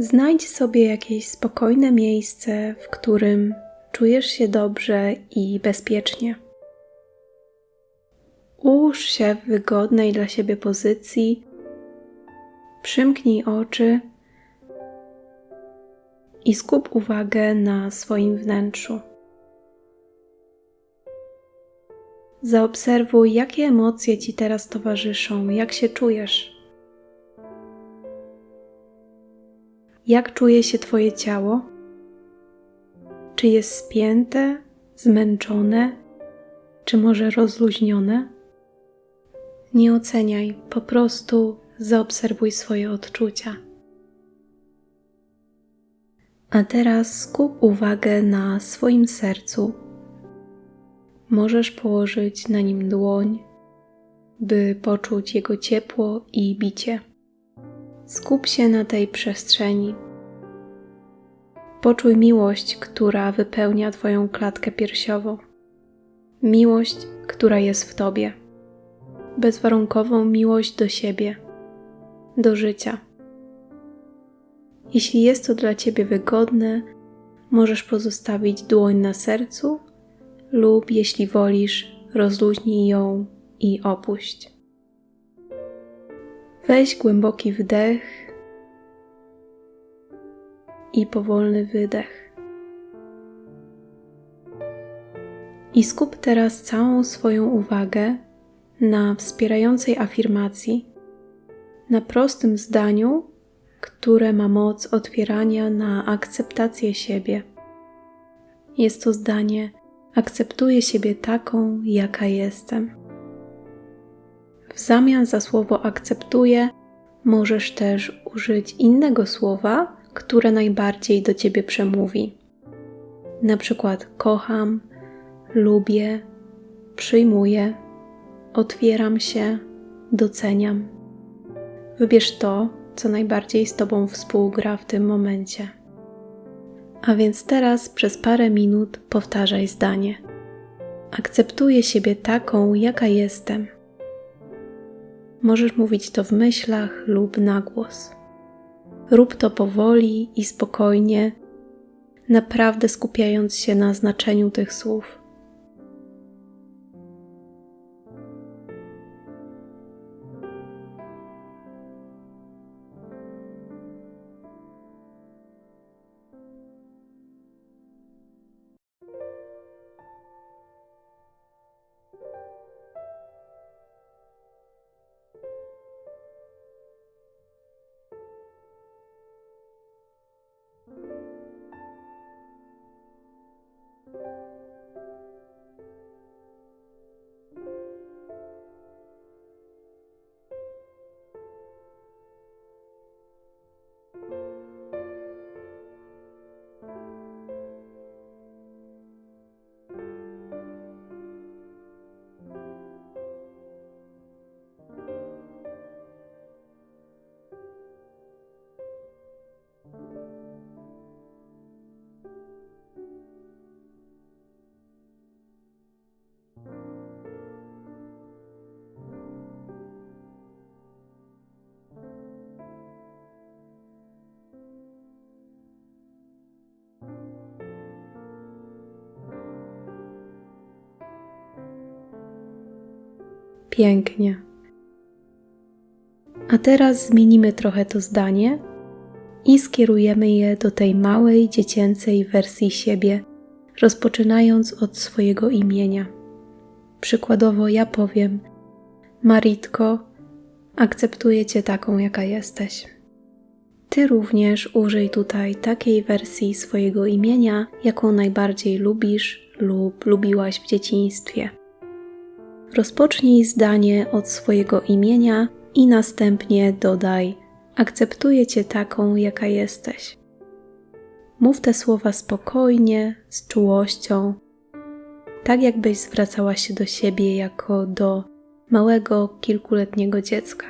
Znajdź sobie jakieś spokojne miejsce, w którym czujesz się dobrze i bezpiecznie. Ułóż się w wygodnej dla siebie pozycji, przymknij oczy i skup uwagę na swoim wnętrzu. Zaobserwuj, jakie emocje ci teraz towarzyszą, jak się czujesz. Jak czuje się Twoje ciało? Czy jest spięte, zmęczone, czy może rozluźnione? Nie oceniaj, po prostu zaobserwuj swoje odczucia. A teraz skup uwagę na swoim sercu. Możesz położyć na nim dłoń, by poczuć jego ciepło i bicie. Skup się na tej przestrzeni. Poczuj miłość, która wypełnia Twoją klatkę piersiową. Miłość, która jest w Tobie. Bezwarunkową miłość do siebie, do życia. Jeśli jest to dla Ciebie wygodne, możesz pozostawić dłoń na sercu, lub jeśli wolisz, rozluźnij ją i opuść. Weź głęboki wdech i powolny wydech. I skup teraz całą swoją uwagę na wspierającej afirmacji, na prostym zdaniu, które ma moc otwierania na akceptację siebie. Jest to zdanie: Akceptuję siebie taką, jaka jestem. W zamian za słowo akceptuję, możesz też użyć innego słowa, które najbardziej do ciebie przemówi. Na przykład kocham, lubię, przyjmuję, otwieram się, doceniam. Wybierz to, co najbardziej z tobą współgra w tym momencie. A więc teraz przez parę minut powtarzaj zdanie. Akceptuję siebie taką, jaka jestem. Możesz mówić to w myślach lub na głos. Rób to powoli i spokojnie, naprawdę skupiając się na znaczeniu tych słów. Pięknie. A teraz zmienimy trochę to zdanie i skierujemy je do tej małej dziecięcej wersji siebie, rozpoczynając od swojego imienia. Przykładowo ja powiem: Maritko, akceptuję Cię taką, jaka jesteś. Ty również użyj tutaj takiej wersji swojego imienia, jaką najbardziej lubisz lub lubiłaś w dzieciństwie. Rozpocznij zdanie od swojego imienia i następnie dodaj: Akceptuję Cię taką, jaka jesteś. Mów te słowa spokojnie, z czułością, tak jakbyś zwracała się do siebie jako do małego, kilkuletniego dziecka.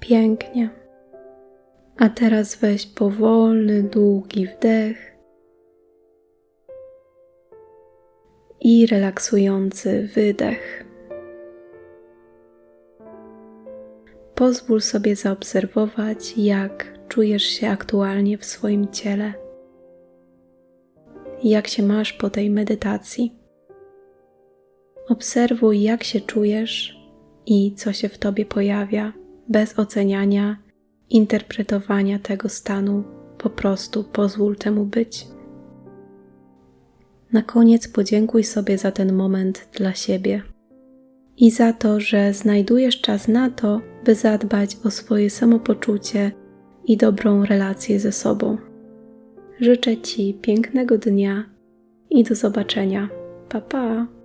Pięknie. A teraz weź powolny, długi wdech i relaksujący wydech. Pozwól sobie zaobserwować, jak czujesz się aktualnie w swoim ciele. Jak się masz po tej medytacji? Obserwuj, jak się czujesz i co się w tobie pojawia, bez oceniania, interpretowania tego stanu. Po prostu pozwól temu być. Na koniec podziękuj sobie za ten moment dla siebie i za to, że znajdujesz czas na to, by zadbać o swoje samopoczucie i dobrą relację ze sobą. Życzę Ci pięknego dnia i do zobaczenia. Pa pa!